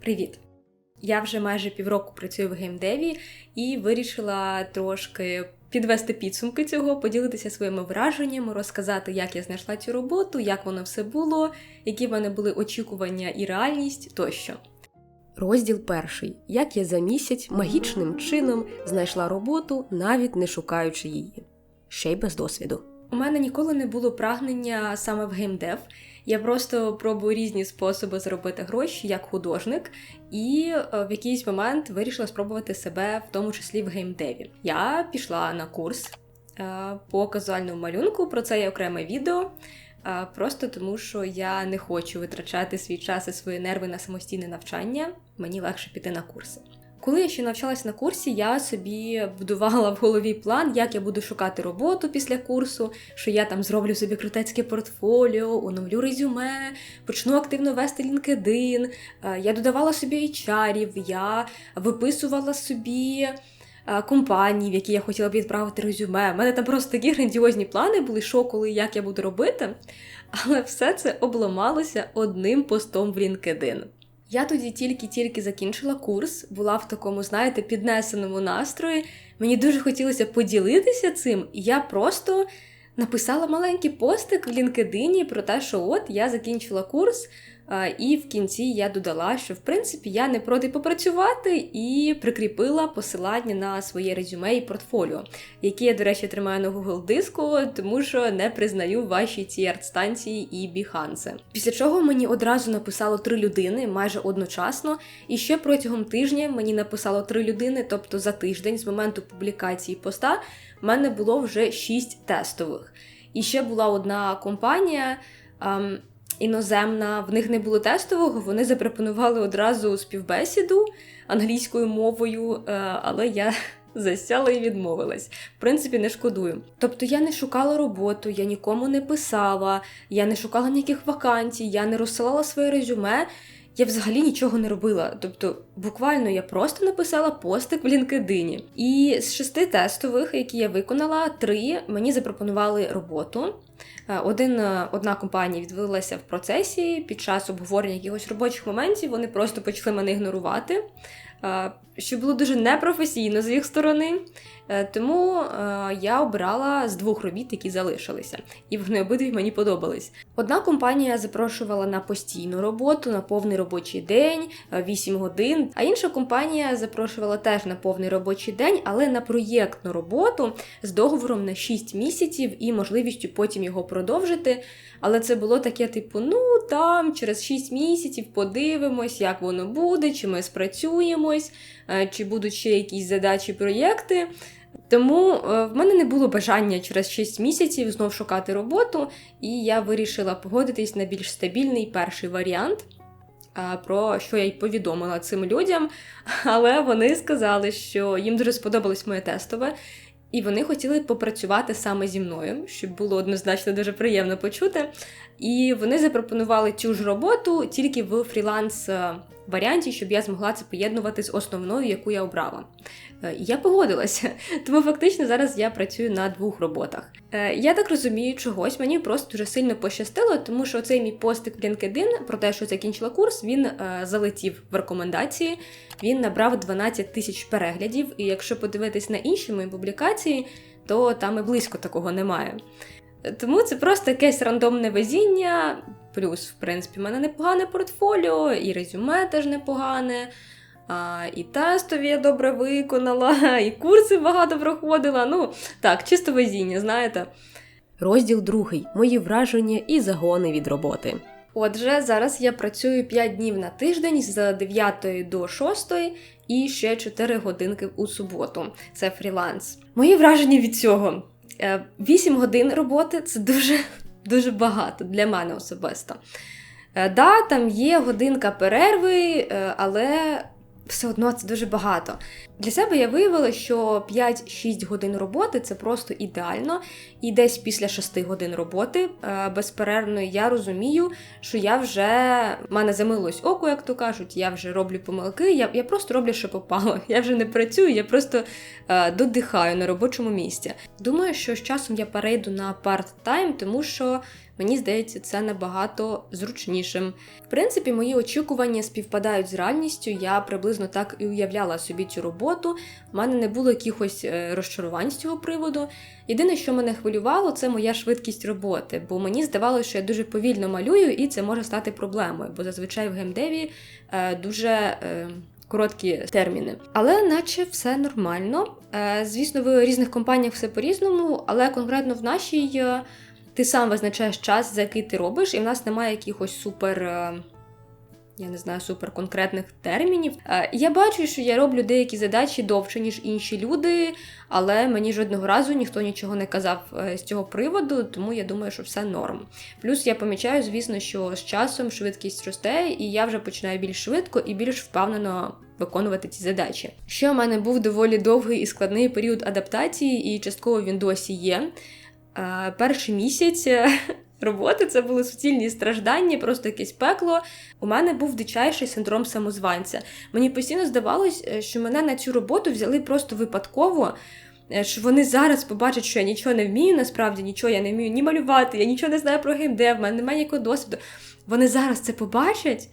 Привіт! Я вже майже півроку працюю в геймдеві і вирішила трошки підвести підсумки цього, поділитися своїми враженнями, розказати, як я знайшла цю роботу, як воно все було, які в мене були очікування і реальність тощо. Розділ перший. Як я за місяць магічним чином знайшла роботу, навіть не шукаючи її. Ще й без досвіду. У мене ніколи не було прагнення саме в геймдев. Я просто пробую різні способи заробити гроші як художник, і е, в якийсь момент вирішила спробувати себе, в тому числі в геймдеві. Я пішла на курс е, по казуальному малюнку. Про це є окреме відео. е, Просто тому, що я не хочу витрачати свій час і свої нерви на самостійне навчання. Мені легше піти на курси. Коли я ще навчалась на курсі, я собі будувала в голові план, як я буду шукати роботу після курсу, що я там зроблю собі крутецьке портфоліо, оновлю резюме, почну активно вести LinkedIn. Е, Я додавала собі HR-ів, я виписувала собі е, компанії, в які я хотіла б відправити резюме. У мене там просто такі грандіозні плани були, що коли, як я буду робити. Але все це обламалося одним постом в LinkedIn. Я тоді тільки-тільки закінчила курс, була в такому, знаєте, піднесеному настрої. Мені дуже хотілося поділитися цим, і я просто написала маленький постик в LinkedIn про те, що от я закінчила курс, і в кінці я додала, що в принципі я не проти попрацювати, і прикріпила посилання на своє резюме і портфоліо, які я, до речі, тримаю на Google диску, тому що не признаю ваші ці арт-станції і біханси. Після чого мені одразу написало три людини майже одночасно, і ще протягом тижня мені написало три людини, тобто за тиждень з моменту публікації поста в мене було вже шість тестових. І ще була одна компанія. ем, Іноземна, в них не було тестового, вони запропонували одразу співбесіду англійською мовою, е, але я засяла і відмовилась. В принципі, не шкодую. Тобто я не шукала роботу, я нікому не писала, я не шукала ніяких вакансій, я не розсилала своє резюме. Я взагалі нічого не робила. Тобто, буквально я просто написала постик в LinkedIn. І з шести тестових, які я виконала, три мені запропонували роботу. Е, Один, е, одна компанія відвелася в процесі під час обговорення якихось робочих моментів. Вони просто почали мене ігнорувати, е, що було дуже непрофесійно з їх сторони. Е, Тому е, я обрала з двох робіт, які залишилися, і вони обидві мені подобались. Одна компанія запрошувала на постійну роботу, на повний робочий день, е, 8 годин. А інша компанія запрошувала теж на повний робочий день, але на проєктну роботу з договором на 6 місяців і можливістю потім його продовжити. Але це було таке, типу, ну там через 6 місяців подивимось, як воно буде, чи ми спрацюємось, е, чи будуть ще якісь задачі, проєкти. Тому е, в мене не було бажання через 6 місяців знов шукати роботу, і я вирішила погодитись на більш стабільний перший варіант, про що я й повідомила цим людям. Але вони сказали, що їм дуже сподобалось моє тестове, і вони хотіли попрацювати саме зі мною, щоб було однозначно дуже приємно почути. І вони запропонували цю ж роботу тільки в фріланс е, варіанті, щоб я змогла це поєднувати з основною, яку я обрала. Е, я погодилася. Тому фактично зараз я працюю на двох роботах. Е, Я так розумію, чогось мені просто дуже сильно пощастило, тому що цей мій постик в LinkedIn про те, що закінчила курс, він е, залетів в рекомендації. Він набрав 12 тисяч переглядів. І якщо подивитись на інші мої публікації, то там і близько такого немає. Тому це просто якесь рандомне везіння. Плюс, в принципі, в мене непогане портфоліо, і резюме теж непогане. А, і тестові я добре виконала, і курси багато проходила. Ну, так, чисто везіння, знаєте. Розділ другий. Мої враження і загони від роботи. Отже, зараз я працюю 5 днів на тиждень з 9 до 6 і ще 4 годинки у суботу. Це фріланс. Мої враження від цього. Е, 8 годин роботи це дуже, дуже багато для мене особисто. Е, Да, там є годинка перерви, е, але все одно це дуже багато. Для себе я виявила, що 5-6 годин роботи це просто ідеально. І десь після 6 годин роботи е, безперервної я розумію, що я вже мене замилось око, як то кажуть, я вже роблю помилки, я, я просто роблю, що попало. Я вже не працюю, я просто е, додихаю на робочому місці. Думаю, що з часом я перейду на парт-тайм, тому що Мені здається, це набагато зручнішим. В принципі, мої очікування співпадають з реальністю. Я приблизно так і уявляла собі цю роботу. У мене не було якихось е, розчарувань з цього приводу. Єдине, що мене хвилювало, це моя швидкість роботи, бо мені здавалося, що я дуже повільно малюю, і це може стати проблемою, бо зазвичай в геймдеві е, дуже. Е, Короткі терміни, але наче все нормально. Звісно, в різних компаніях все по-різному, але конкретно в нашій ти сам визначаєш час, за який ти робиш, і в нас немає якихось супер. Я не знаю, супер конкретних термінів. Е, я бачу, що я роблю деякі задачі довше, ніж інші люди, але мені жодного разу ніхто нічого не казав е, з цього приводу, тому я думаю, що все норм. Плюс я помічаю, звісно, що з часом швидкість росте, і я вже починаю більш швидко і більш впевнено виконувати ці задачі. Ще у мене був доволі довгий і складний період адаптації, і частково він досі є. Е, перший місяць роботи це були суцільні страждання, просто якесь пекло. У мене був дичайший синдром самозванця. Мені постійно здавалось, е, що мене на цю роботу взяли просто випадково. Е, що вони зараз побачать, що я нічого не вмію, насправді нічого я не вмію ні малювати, я нічого не знаю про геймдев, в мене немає ніякого досвіду. Вони зараз це побачать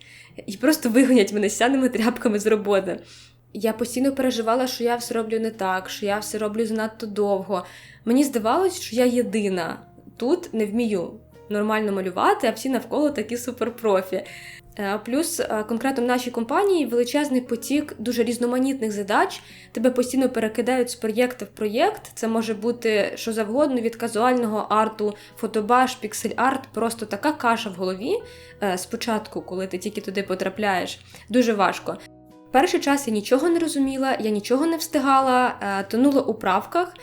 і просто вигонять мене сяними тряпками з роботи. Я постійно переживала, що я все роблю не так, що я все роблю занадто довго. Мені здавалось, що я єдина тут не вмію нормально малювати, а всі навколо такі суперпрофі. Е, плюс е, конкретно в нашій компанії величезний потік дуже різноманітних задач. Тебе постійно перекидають з проєкту в проєкт. Це може бути що завгодно від казуального арту, фотобаш, піксель-арт, просто така каша в голові. Е, спочатку, коли ти тільки туди потрапляєш, дуже важко. Перший час я нічого не розуміла, я нічого не встигала, тонула у правках.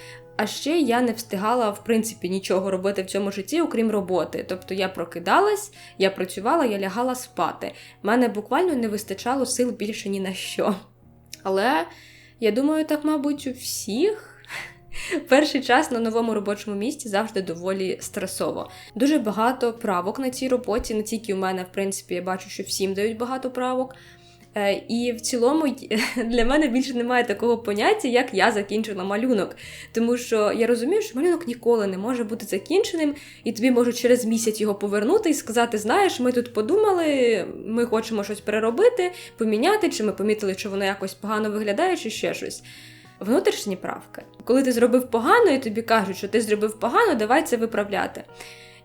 А ще я не встигала, в принципі, нічого робити в цьому житті, окрім роботи. Тобто я прокидалась, я працювала, я лягала спати. Мене буквально не вистачало сил більше ні на що. Але я думаю, так, мабуть, у всіх. Перший час на новому робочому місці завжди доволі стресово. Дуже багато правок на цій роботі, не тільки у мене, в принципі, я бачу, що всім дають багато правок. Е, і в цілому для мене більше немає такого поняття, як я закінчила малюнок. Тому що я розумію, що малюнок ніколи не може бути закінченим, і тобі можуть через місяць його повернути і сказати: знаєш, ми тут подумали, ми хочемо щось переробити, поміняти, чи ми помітили, що воно якось погано виглядає, чи ще щось. Внутрішні правки. Коли ти зробив погано, і тобі кажуть, що ти зробив погано, давай це виправляти.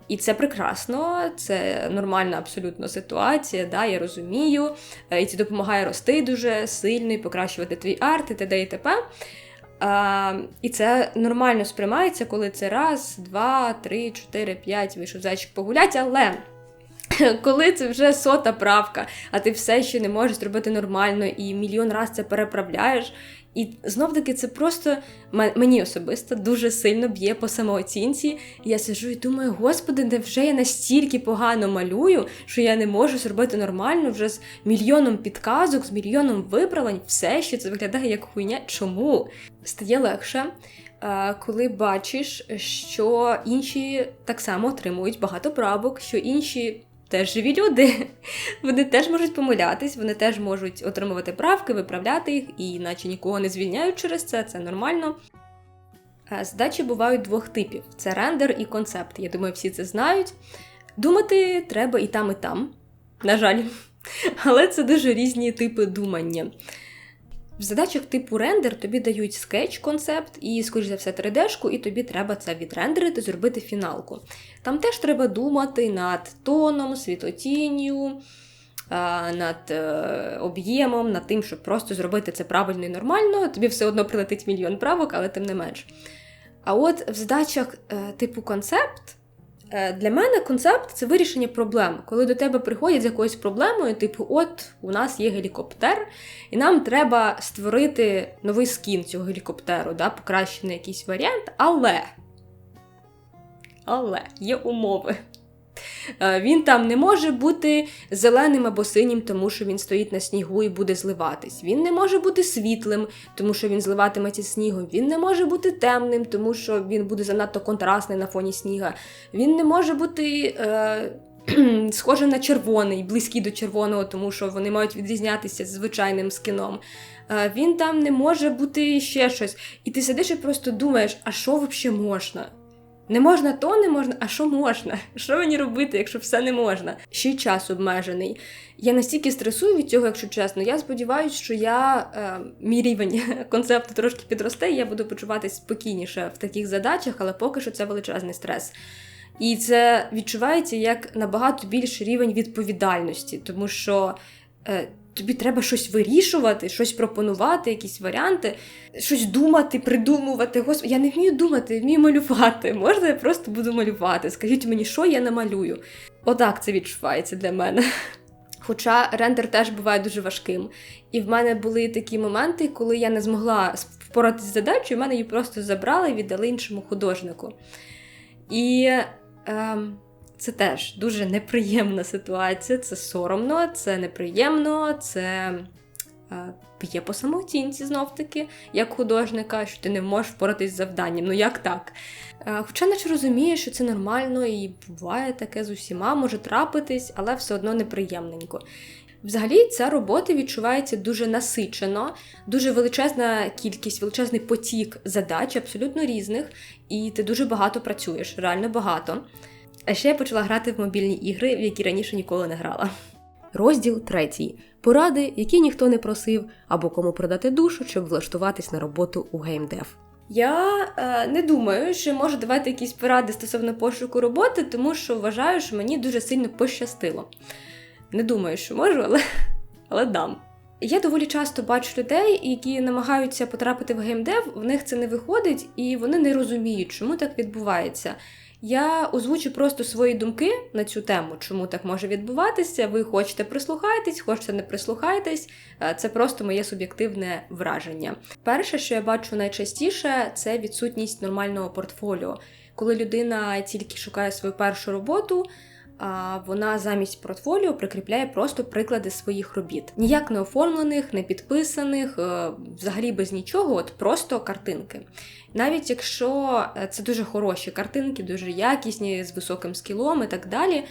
І це прекрасно, це нормальна абсолютно ситуація, да, я розумію. Е, і це допомагає рости дуже сильно і покращувати твій арт і т.д. і т.п. А, І це нормально сприймається, коли це раз, два, три, чотири, п'ять вийшов зайчик погулять, але. Коли це вже сота правка, а ти все ще не можеш зробити нормально і мільйон раз це переправляєш, і знов таки це просто мені особисто дуже сильно б'є по самооцінці. Я сижу і думаю, господи, невже я настільки погано малюю, що я не можу зробити нормально вже з мільйоном підказок, з мільйоном виправлень, все ще це виглядає як хуйня. Чому? Стає легше. Коли бачиш, що інші так само отримують багато правок, що інші теж живі люди. Вони теж можуть помилятись, вони теж можуть отримувати правки, виправляти їх, і наче нікого не звільняють через це, це нормально. Задачі бувають двох типів: це рендер і концепт. Я думаю, всі це знають. Думати треба і там, і там, на жаль. Але це дуже різні типи думання. В задачах типу рендер тобі дають скетч-концепт і, скоріш за все, 3D-шку, і тобі треба це відрендерити, зробити фіналку. Там теж треба думати над тоном, світлотінню, над е, об'ємом, над тим, щоб просто зробити це правильно і нормально. Тобі все одно прилетить мільйон правок, але тим не менш. А от в задачах е, типу концепт. Е, для мене концепт це вирішення проблем. Коли до тебе приходять з якоюсь проблемою, типу, от у нас є гелікоптер, і нам треба створити новий скін цього гелікоптеру, да, покращений якийсь варіант, але. Але є умови. Е, він там не може бути зеленим або синім, тому що він стоїть на снігу і буде зливатись. Він не може бути світлим, тому що він зливатиметься снігом. Він не може бути темним, тому що він буде занадто контрастний на фоні сніга. Він не може бути. Е- Схожий на червоний, близький до червоного, тому що вони мають відрізнятися з звичайним скіном. Е, він там не може бути ще щось. І ти сидиш і просто думаєш, а що взагалі можна? Не можна то, не можна, а що можна? Що мені робити, якщо все не можна? Ще й час обмежений. Я настільки стресую від цього, якщо чесно. Я сподіваюся, що я е, мій рівень концепту трошки підросте, і я буду почуватися спокійніше в таких задачах, але поки що це величезний стрес. І це відчувається як набагато більший рівень відповідальності, тому що е, тобі треба щось вирішувати, щось пропонувати, якісь варіанти, щось думати, придумувати. Господи, я не вмію думати, я вмію малювати. Можна я просто буду малювати? Скажіть мені, що я намалюю? Отак це відчувається для мене. Хоча рендер теж буває дуже важким. І в мене були такі моменти, коли я не змогла впоратися з задачею, в мене її просто забрали і віддали іншому художнику. І ем, це теж дуже неприємна ситуація, це соромно, це неприємно, це е, б'є по самооцінці знов-таки, як художника, що ти не можеш впоратись з завданням. Ну як так? Е, хоча наче розумієш, що це нормально і буває таке з усіма, може трапитись, але все одно неприємненько. Взагалі, ця робота відчувається дуже насичено, дуже величезна кількість, величезний потік задач, абсолютно різних, і ти дуже багато працюєш, реально багато. А ще я почала грати в мобільні ігри, в які раніше ніколи не грала. Розділ третій. Поради, які ніхто не просив, або кому продати душу, щоб влаштуватись на роботу у геймдев. Я е, не думаю, що можу давати якісь поради стосовно пошуку роботи, тому що вважаю, що мені дуже сильно пощастило. Не думаю, що можу, але, але дам. Я доволі часто бачу людей, які намагаються потрапити в геймдев, в них це не виходить, і вони не розуміють, чому так відбувається. Я озвучу просто свої думки на цю тему, чому так може відбуватися. Ви хочете прислухайтесь, хочете не прислухайтесь. Е, це просто моє суб'єктивне враження. Перше, що я бачу найчастіше, це відсутність нормального портфоліо. Коли людина тільки шукає свою першу роботу, вона замість портфоліо прикріпляє просто приклади своїх робіт. Ніяк не оформлених, не підписаних, е, взагалі без нічого, от просто картинки. Навіть якщо е, це дуже хороші картинки, дуже якісні, з високим скілом і так далі,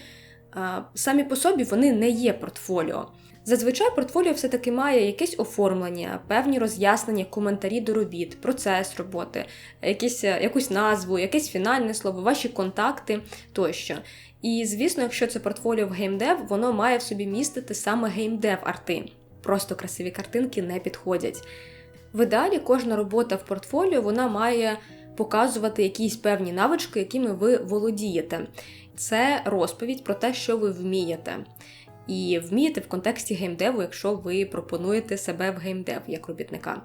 самі по собі вони не є портфоліо. Зазвичай портфоліо все-таки має якесь оформлення, певні роз'яснення, коментарі до робіт, процес роботи, якісь, е, якусь назву, якесь фінальне слово, ваші контакти тощо. І звісно, якщо це портфоліо в геймдев, воно має в собі містити саме геймдев арти. Просто красиві картинки не підходять. В ідеалі кожна робота в портфоліо вона має показувати якісь певні навички, якими ви володієте. Це розповідь про те, що ви вмієте. І вмієте в контексті геймдеву, якщо ви пропонуєте себе в геймдев як робітника.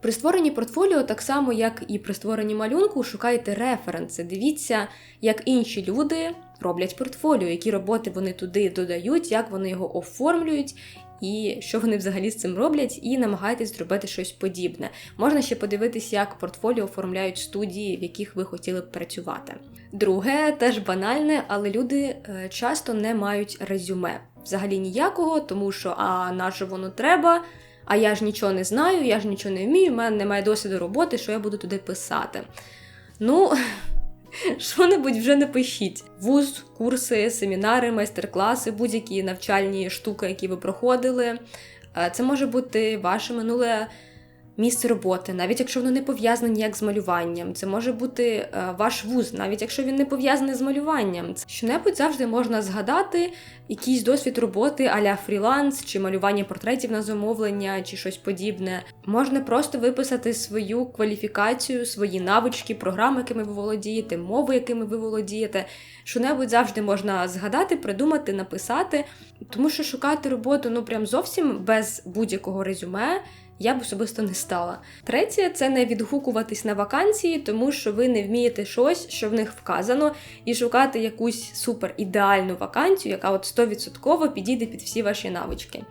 При створенні портфоліо, так само як і при створенні малюнку, шукайте референси. Дивіться, як інші люди роблять портфоліо, які роботи вони туди додають, як вони його оформлюють. І що вони взагалі з цим роблять, і намагайтесь зробити щось подібне. Можна ще подивитись, як портфоліо оформляють студії, в яких ви хотіли б працювати. Друге, теж банальне, але люди е, часто не мають резюме. Взагалі ніякого, тому що а наше воно треба а я ж нічого не знаю, я ж нічого не вмію, в мене немає досвіду роботи, що я буду туди писати. Ну, що-небудь вже не пишіть. Вуз, курси, семінари, майстер-класи, будь-які навчальні штуки, які ви проходили. Е, це може бути ваше минуле місце роботи, навіть якщо воно не пов'язане ніяк з малюванням. Це може бути е, ваш вуз, навіть якщо він не пов'язаний з малюванням. Що-небудь завжди можна згадати, якийсь досвід роботи аля фріланс, чи малювання портретів на замовлення, чи щось подібне. Можна просто виписати свою кваліфікацію, свої навички, програми, якими ви володієте, мови, якими ви володієте. Що-небудь завжди можна згадати, придумати, написати, тому що шукати роботу ну прям зовсім без будь-якого резюме я б особисто не стала. Третє це не відгукуватись на вакансії, тому що ви не вмієте щось, що в них вказано, і шукати якусь супер ідеальну вакансію, яка от 100% підійде під всі ваші навички.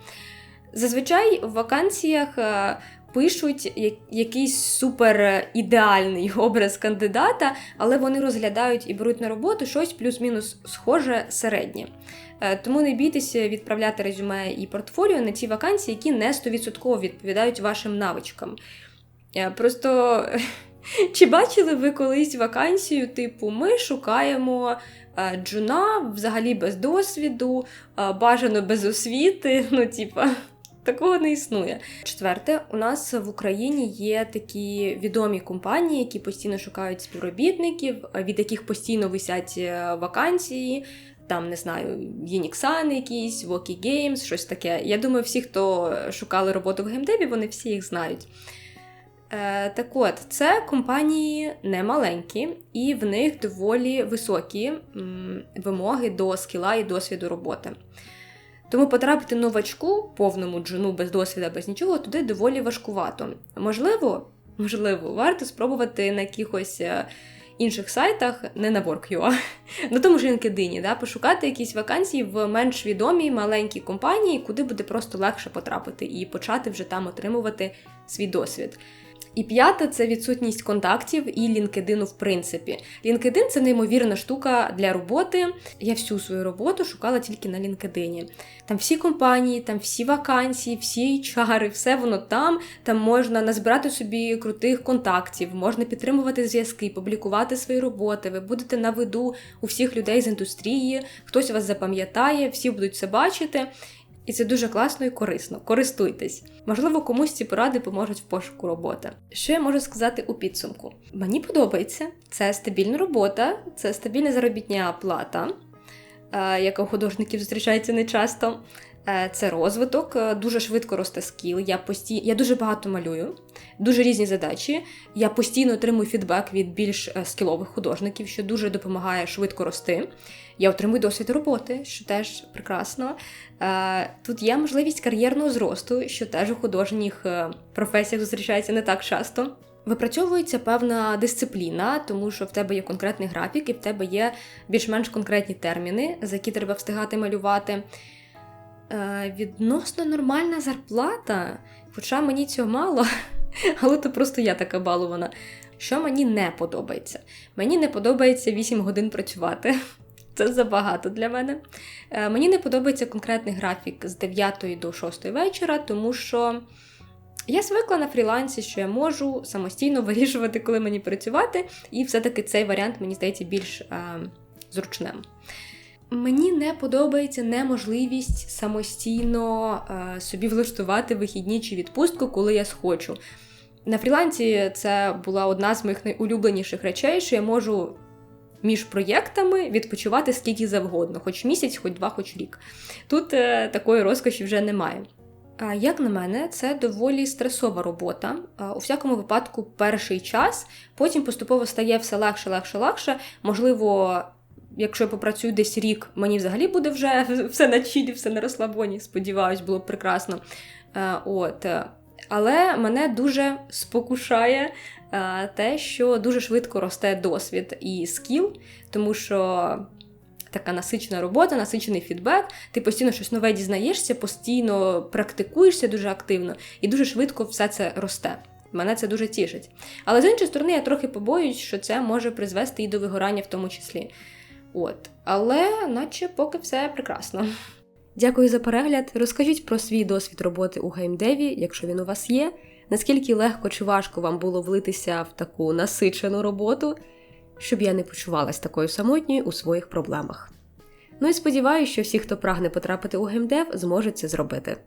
Зазвичай в вакансіях. Е, пишуть якийсь супер ідеальний образ кандидата, але вони розглядають і беруть на роботу щось плюс-мінус схоже середнє. Е, тому не бійтеся відправляти резюме і портфоліо на ті вакансії, які не 100% відповідають вашим навичкам. Е, просто чи бачили ви колись вакансію, типу, ми шукаємо е, джуна взагалі без досвіду, бажано без освіти, ну, типа. Такого не існує. Четверте, у нас в Україні є такі відомі компанії, які постійно шукають співробітників, від яких постійно висять вакансії. Там не знаю, Unixan якісь, Woki Games, щось таке. Я думаю, всі, хто шукали роботу в геймдеві, вони всі їх знають. Е, Так от, це компанії не маленькі, і в них доволі високі м, вимоги до скіла і досвіду роботи. Тому потрапити новачку, повному джуну без досвіду, без нічого, туди доволі важкувато. Можливо, можливо, варто спробувати на якихось е, інших сайтах, не на Work.ua, на тому ж LinkedIn, да, пошукати якісь вакансії в менш відомій маленькій компанії, куди буде просто легше потрапити і почати вже там отримувати свій досвід. І п'яте це відсутність контактів і LinkedIn в принципі. LinkedIn – це неймовірна штука для роботи. Я всю свою роботу шукала тільки на LinkedIn. Там всі компанії, там всі вакансії, всі HR, все воно там. Там можна назбирати собі крутих контактів, можна підтримувати зв'язки, публікувати свої роботи. Ви будете на виду у всіх людей з індустрії, хтось вас запам'ятає, всі будуть це бачити. І це дуже класно і корисно. Користуйтесь. Можливо, комусь ці поради поможуть в пошуку роботи. Що я можу сказати у підсумку? Мені подобається, це стабільна робота, це стабільна заробітня плата, е, яка у художників зустрічається нечасто. Е, Це розвиток, е, дуже швидко росте скіл. Я пості... я дуже багато малюю, дуже різні задачі. Я постійно отримую фідбек від більш е, скілових художників, що дуже допомагає швидко рости. Я отримую досвід роботи, що теж прекрасно. Тут є можливість кар'єрного зросту, що теж у художніх професіях зустрічається не так часто. Випрацьовується певна дисципліна, тому що в тебе є конкретний графік, і в тебе є більш-менш конкретні терміни, за які треба встигати малювати. Е, Відносно нормальна зарплата, хоча мені цього мало, але то просто я така балована. Що мені не подобається? Мені не подобається 8 годин працювати. Це забагато для мене. Е, Мені не подобається конкретний графік з 9 до 6 вечора, тому що я звикла на фрілансі, що я можу самостійно вирішувати, коли мені працювати, і все-таки цей варіант мені здається більш е, зручним. Мені не подобається неможливість самостійно е, собі влаштувати вихідні чи відпустку, коли я схочу. На фрілансі це була одна з моїх найулюбленіших речей, що я можу між проєктами відпочивати скільки завгодно, хоч місяць, хоч два, хоч рік. Тут е, такої розкоші вже немає. Як на мене, це доволі стресова робота. У всякому випадку, перший час, потім поступово стає все легше, легше, легше. Можливо, якщо я попрацюю десь рік, мені взагалі буде вже все на чілі, все на розслабоні. Сподіваюсь, було б прекрасно. От. Але мене дуже спокушає те, що дуже швидко росте досвід і скіл, тому що така насичена робота, насичений фідбек, ти постійно щось нове дізнаєшся, постійно практикуєшся дуже активно і дуже швидко все це росте. Мене це дуже тішить. Але з іншої сторони, я трохи побоююсь, що це може призвести і до вигорання в тому числі. От. Але, наче, поки все прекрасно. Дякую за перегляд. Розкажіть про свій досвід роботи у геймдеві, якщо він у вас є. Наскільки легко чи важко вам було влитися в таку насичену роботу, щоб я не почувалась такою самотньою у своїх проблемах. Ну і сподіваюся, що всі, хто прагне потрапити у геймдев, зможуть це зробити.